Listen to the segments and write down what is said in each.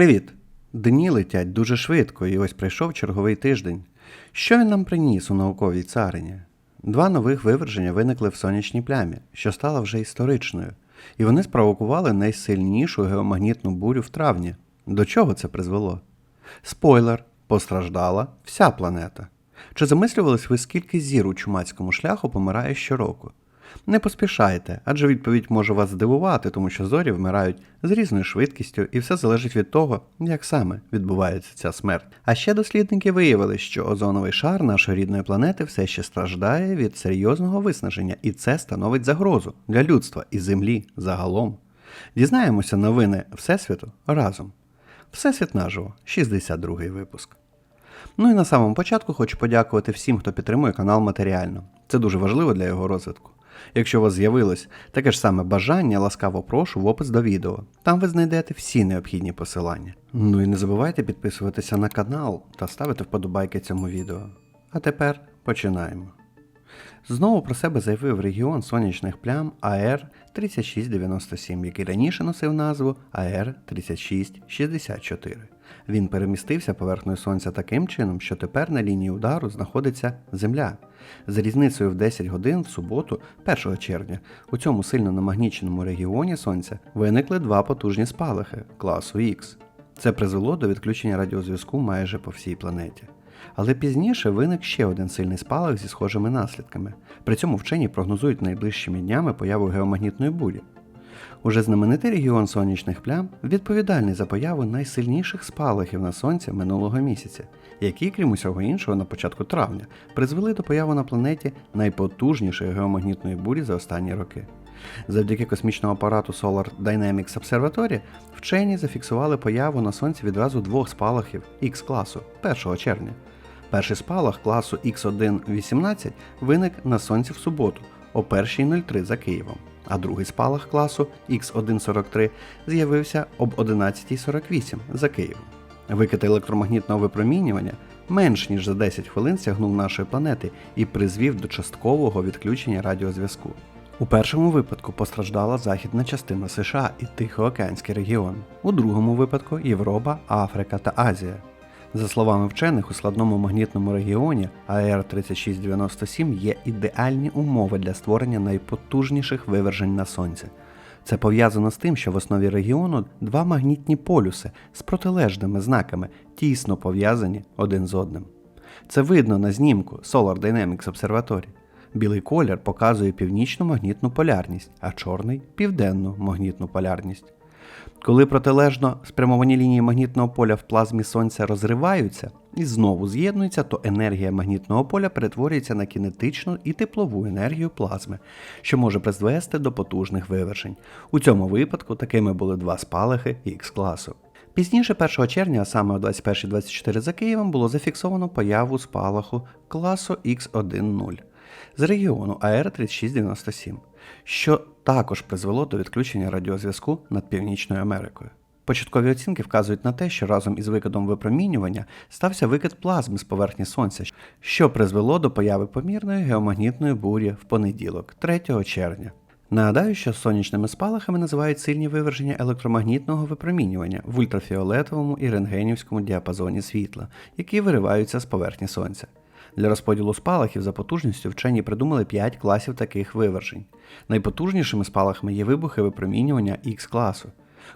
Привіт! Дні летять дуже швидко, і ось прийшов черговий тиждень. Що він нам приніс у науковій царині? Два нових виверження виникли в сонячній плямі, що стала вже історичною, і вони спровокували найсильнішу геомагнітну бурю в травні. До чого це призвело? Спойлер: постраждала вся планета. Чи замислювались ви, скільки зір у чумацькому шляху помирає щороку? Не поспішайте, адже відповідь може вас здивувати, тому що зорі вмирають з різною швидкістю, і все залежить від того, як саме відбувається ця смерть. А ще дослідники виявили, що озоновий шар нашої рідної планети все ще страждає від серйозного виснаження, і це становить загрозу для людства і Землі загалом. Дізнаємося новини Всесвіту разом. Всесвіт наживо, 62-й випуск. Ну і на самому початку хочу подякувати всім, хто підтримує канал матеріально. Це дуже важливо для його розвитку. Якщо у вас з'явилось таке ж саме бажання, ласкаво прошу в опис до відео. Там ви знайдете всі необхідні посилання. Ну і не забувайте підписуватися на канал та ставити вподобайки цьому відео. А тепер починаємо. Знову про себе заявив регіон сонячних плям АР 3697, який раніше носив назву АР 3664. Він перемістився поверхнею сонця таким чином, що тепер на лінії удару знаходиться Земля. З різницею в 10 годин в суботу, 1 червня, у цьому сильно намагніченому регіоні сонця виникли два потужні спалахи класу Х. Це призвело до відключення радіозв'язку майже по всій планеті. Але пізніше виник ще один сильний спалах зі схожими наслідками. При цьому вчені прогнозують найближчими днями появу геомагнітної бурі. Уже знаменитий регіон сонячних плям відповідальний за появу найсильніших спалахів на сонці минулого місяця, які, крім усього іншого, на початку травня призвели до появи на планеті найпотужнішої геомагнітної бурі за останні роки. Завдяки космічному апарату Solar Dynamics Observatory вчені зафіксували появу на сонці відразу двох спалахів Х класу 1 червня. Перший спалах класу X118 виник на сонці в суботу о 1.03 за Києвом, а другий спалах класу X143 з'явився об 11.48 за Києвом. Викид електромагнітного випромінювання менш ніж за 10 хвилин сягнув нашої планети і призвів до часткового відключення радіозв'язку. У першому випадку постраждала західна частина США і Тихоокеанський регіон, у другому випадку Європа, Африка та Азія. За словами вчених, у складному магнітному регіоні АР 3697 є ідеальні умови для створення найпотужніших вивержень на сонці. Це пов'язано з тим, що в основі регіону два магнітні полюси з протилежними знаками тісно пов'язані один з одним. Це видно на знімку Solar Dynamics Observatory. Білий колір показує північну магнітну полярність, а чорний південну магнітну полярність. Коли протилежно спрямовані лінії магнітного поля в плазмі Сонця розриваються і знову з'єднуються, то енергія магнітного поля перетворюється на кінетичну і теплову енергію плазми, що може призвести до потужних вивержень. У цьому випадку такими були два спалахи Х класу. Пізніше 1 червня, а саме о 21.24 за Києвом, було зафіксовано появу спалаху класу Х10 з регіону АР 3697, що також призвело до відключення радіозв'язку над Північною Америкою. Початкові оцінки вказують на те, що разом із викидом випромінювання стався викид плазми з поверхні сонця, що призвело до появи помірної геомагнітної бурі в понеділок, 3 червня. Нагадаю, що сонячними спалахами називають сильні виверження електромагнітного випромінювання в ультрафіолетовому і рентгенівському діапазоні світла, які вириваються з поверхні сонця. Для розподілу спалахів за потужністю вчені придумали 5 класів таких вивержень. Найпотужнішими спалахами є вибухи випромінювання Х класу.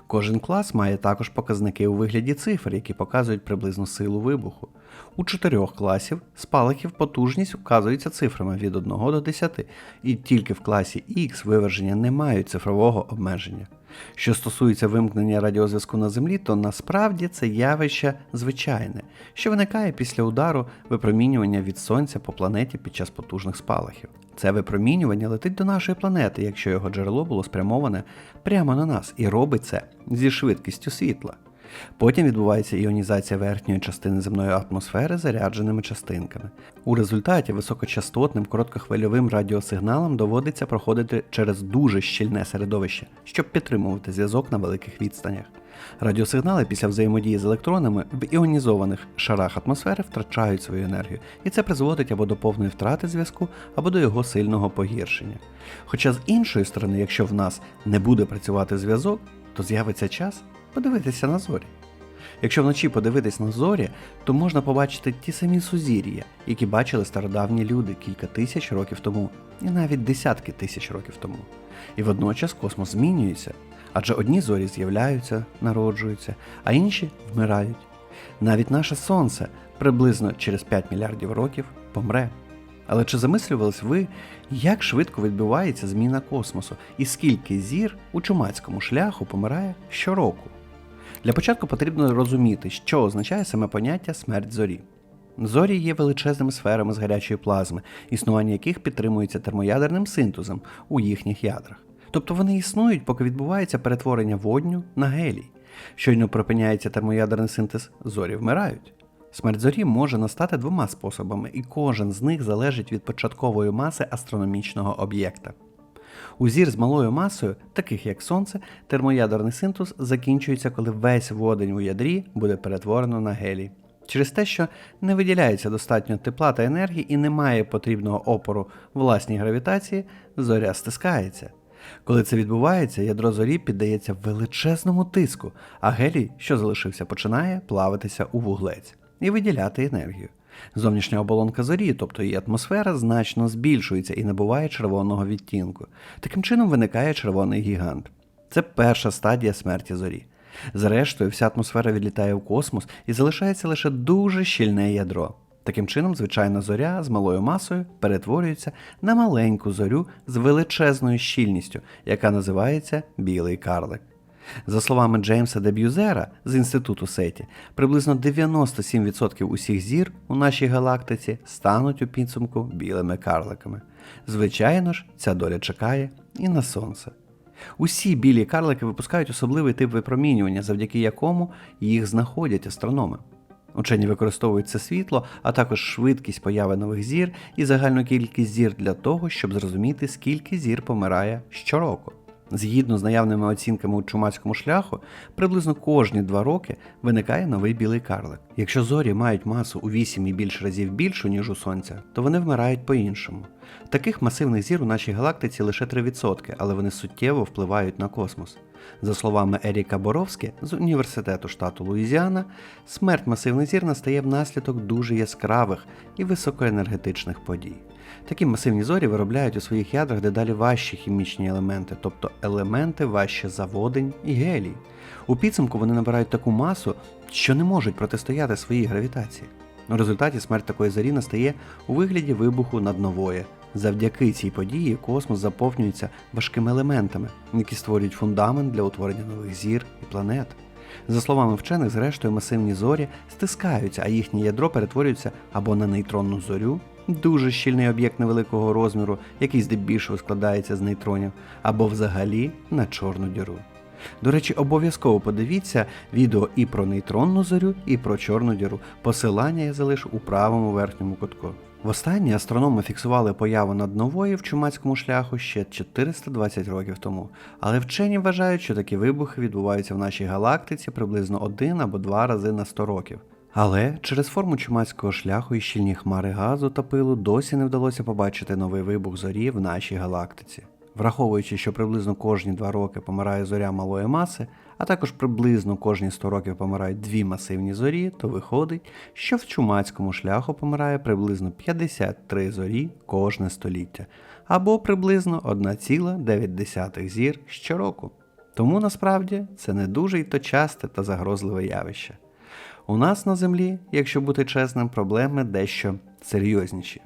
Кожен клас має також показники у вигляді цифр, які показують приблизну силу вибуху. У чотирьох класів спалахів потужність вказується цифрами від 1 до 10, і тільки в класі Х виверження не мають цифрового обмеження. Що стосується вимкнення радіозв'язку на Землі, то насправді це явище звичайне, що виникає після удару випромінювання від Сонця по планеті під час потужних спалахів. Це випромінювання летить до нашої планети, якщо його джерело було спрямоване прямо на нас, і робить це зі швидкістю світла. Потім відбувається іонізація верхньої частини земної атмосфери зарядженими частинками. У результаті високочастотним короткохвильовим радіосигналам доводиться проходити через дуже щільне середовище, щоб підтримувати зв'язок на великих відстанях. Радіосигнали після взаємодії з електронами в іонізованих шарах атмосфери втрачають свою енергію, і це призводить або до повної втрати зв'язку, або до його сильного погіршення. Хоча з іншої сторони, якщо в нас не буде працювати зв'язок, то з'явиться час подивитися на зорі. Якщо вночі подивитись на зорі, то можна побачити ті самі сузір'я, які бачили стародавні люди кілька тисяч років тому, і навіть десятки тисяч років тому. І водночас космос змінюється, адже одні зорі з'являються, народжуються, а інші вмирають. Навіть наше сонце приблизно через 5 мільярдів років помре. Але чи замислювались ви, як швидко відбувається зміна космосу і скільки зір у чумацькому шляху помирає щороку? Для початку потрібно розуміти, що означає саме поняття смерть зорі. Зорі є величезними сферами з гарячої плазми, існування яких підтримується термоядерним синтезом у їхніх ядрах. Тобто вони існують, поки відбувається перетворення водню на гелій. Щойно припиняється термоядерний синтез, зорі вмирають. Смерть зорі може настати двома способами, і кожен з них залежить від початкової маси астрономічного об'єкта. У зір з малою масою, таких як Сонце, термоядерний синтез закінчується, коли весь водень у ядрі буде перетворено на гелій. Через те, що не виділяється достатньо тепла та енергії і немає потрібного опору власній гравітації, зоря стискається. Коли це відбувається, ядро зорі піддається величезному тиску, а гелій, що залишився, починає плавитися у вуглець і виділяти енергію. Зовнішня оболонка зорі, тобто її атмосфера, значно збільшується і набуває червоного відтінку. Таким чином виникає червоний гігант. Це перша стадія смерті зорі. Зрештою, вся атмосфера відлітає в космос і залишається лише дуже щільне ядро. Таким чином, звичайна зоря з малою масою перетворюється на маленьку зорю з величезною щільністю, яка називається білий карлик. За словами Джеймса Деб'юзера з інституту Сеті, приблизно 97% усіх зір у нашій галактиці стануть у підсумку білими карликами. Звичайно ж, ця доля чекає і на сонце. Усі білі карлики випускають особливий тип випромінювання, завдяки якому їх знаходять астрономи. Учені використовують це світло, а також швидкість появи нових зір і загальну кількість зір для того, щоб зрозуміти, скільки зір помирає щороку. Згідно з наявними оцінками у чумацькому шляху, приблизно кожні два роки виникає новий білий карлик. Якщо зорі мають масу у 8 і більше разів більшу, ніж у Сонця, то вони вмирають по-іншому. Таких масивних зір у нашій галактиці лише 3%, але вони суттєво впливають на космос. За словами Еріка Боровське з університету штату Луїзіана, смерть масивних зір настає внаслідок дуже яскравих і високоенергетичних подій. Такі масивні зорі виробляють у своїх ядрах дедалі важчі хімічні елементи, тобто елементи важче за водень і гелій. У підсумку вони набирають таку масу, що не можуть протистояти своїй гравітації. У результаті смерть такої зорі настає у вигляді вибуху наднової. Завдяки цій події космос заповнюється важкими елементами, які створюють фундамент для утворення нових зір і планет. За словами вчених, зрештою масивні зорі стискаються, а їхнє ядро перетворюється або на нейтронну зорю, дуже щільний об'єкт невеликого розміру, який здебільшого складається з нейтронів, або взагалі на чорну діру. До речі, обов'язково подивіться відео і про нейтронну зорю, і про чорну діру. Посилання я залишу у правому верхньому кутку. Востаннє астрономи фіксували появу наднової в чумацькому шляху ще 420 років тому, але вчені вважають, що такі вибухи відбуваються в нашій галактиці приблизно один або два рази на 100 років. Але через форму чумацького шляху і щільні хмари газу та пилу досі не вдалося побачити новий вибух зорі в нашій галактиці. Враховуючи, що приблизно кожні два роки помирає зоря малої маси, а також приблизно кожні 100 років помирають дві масивні зорі, то виходить, що в чумацькому шляху помирає приблизно 53 зорі кожне століття, або приблизно 1,9 зір щороку. Тому насправді це не дуже й то часте та загрозливе явище. У нас на землі, якщо бути чесним, проблеми дещо серйозніші.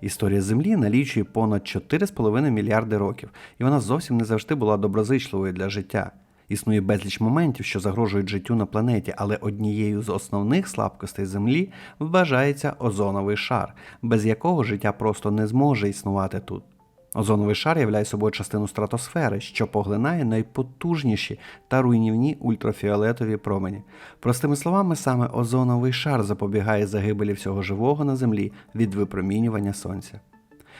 Історія Землі налічує понад 4,5 мільярди років, і вона зовсім не завжди була доброзичливою для життя. Існує безліч моментів, що загрожують життю на планеті, але однією з основних слабкостей Землі вважається озоновий шар, без якого життя просто не зможе існувати тут. Озоновий шар являє собою частину стратосфери, що поглинає найпотужніші та руйнівні ультрафіолетові промені. Простими словами, саме озоновий шар запобігає загибелі всього живого на Землі від випромінювання сонця.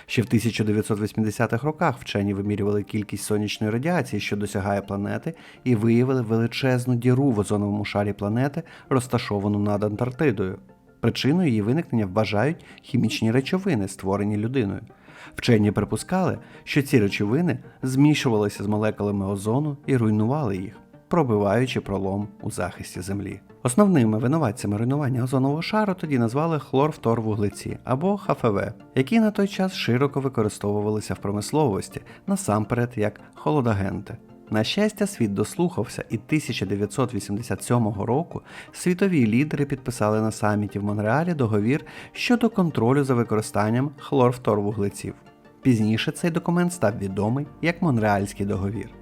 Ще в 1980-х роках вчені вимірювали кількість сонячної радіації, що досягає планети, і виявили величезну діру в озоновому шарі планети, розташовану над Антарктидою. Причиною її виникнення вважають хімічні речовини, створені людиною. Вчені припускали, що ці речовини змішувалися з молекулами озону і руйнували їх, пробиваючи пролом у захисті Землі. Основними винуватцями руйнування озонового шару тоді назвали хлорфторвуглеці або ХФВ, які на той час широко використовувалися в промисловості, насамперед як холодагенти. На щастя, світ дослухався, і 1987 року світові лідери підписали на саміті в Монреалі договір щодо контролю за використанням хлорфторвуглеців. Пізніше цей документ став відомий як Монреальський договір.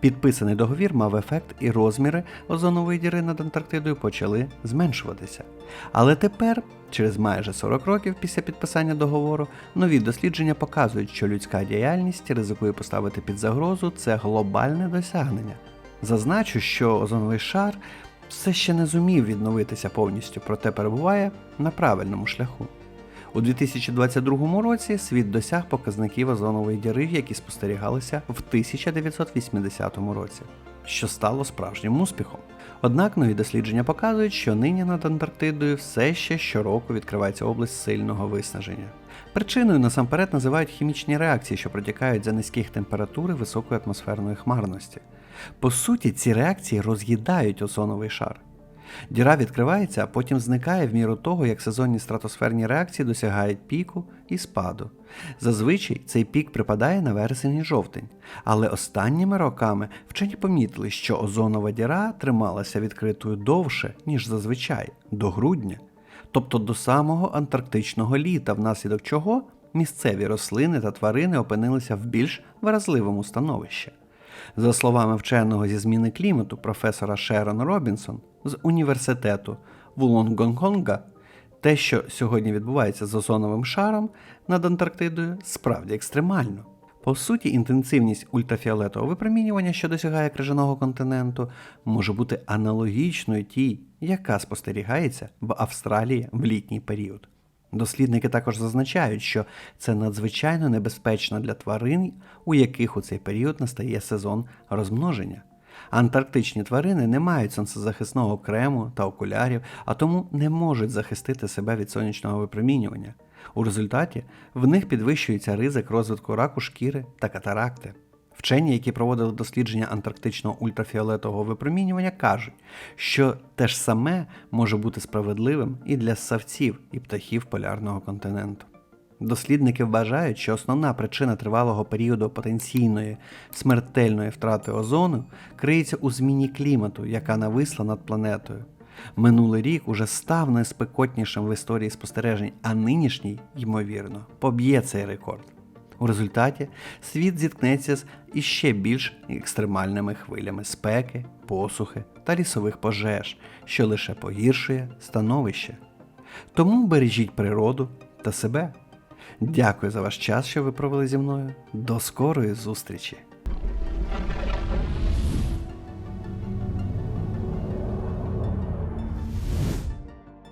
Підписаний договір мав ефект, і розміри озонової діри над Антарктидою почали зменшуватися. Але тепер, через майже 40 років після підписання договору, нові дослідження показують, що людська діяльність ризикує поставити під загрозу це глобальне досягнення. Зазначу, що озоновий шар все ще не зумів відновитися повністю, проте перебуває на правильному шляху. У 2022 році світ досяг показників озонової діри, які спостерігалися в 1980 році, що стало справжнім успіхом. Однак нові дослідження показують, що нині над Антарктидою все ще щороку відкривається область сильного виснаження. Причиною насамперед називають хімічні реакції, що протікають за низьких температур і високої атмосферної хмарності. По суті, ці реакції роз'їдають озоновий шар. Діра відкривається, а потім зникає в міру того, як сезонні стратосферні реакції досягають піку і спаду. Зазвичай цей пік припадає на вересень і жовтень, але останніми роками вчені помітили, що озонова діра трималася відкритою довше, ніж зазвичай, до грудня, тобто до самого антарктичного літа, внаслідок чого місцеві рослини та тварини опинилися в більш вразливому становищі. За словами вченого зі зміни клімату професора Шерон Робінсон з університету Вулонгонга, те, що сьогодні відбувається з озоновим шаром над Антарктидою, справді екстремально. По суті, інтенсивність ультрафіолетового випромінювання, що досягає крижаного континенту, може бути аналогічною тій, яка спостерігається в Австралії в літній період. Дослідники також зазначають, що це надзвичайно небезпечно для тварин, у яких у цей період настає сезон розмноження. Антарктичні тварини не мають сонцезахисного крему та окулярів, а тому не можуть захистити себе від сонячного випромінювання. У результаті в них підвищується ризик розвитку раку шкіри та катаракти. Вчені, які проводили дослідження антарктичного ультрафіолетового випромінювання, кажуть, що те ж саме може бути справедливим і для ссавців і птахів полярного континенту. Дослідники вважають, що основна причина тривалого періоду потенційної смертельної втрати озону криється у зміні клімату, яка нависла над планетою. Минулий рік уже став найспекотнішим в історії спостережень, а нинішній, ймовірно, поб'є цей рекорд. У результаті світ зіткнеться з іще більш екстремальними хвилями спеки, посухи та лісових пожеж, що лише погіршує становище. Тому бережіть природу та себе. Дякую за ваш час, що ви провели зі мною. До скорої зустрічі!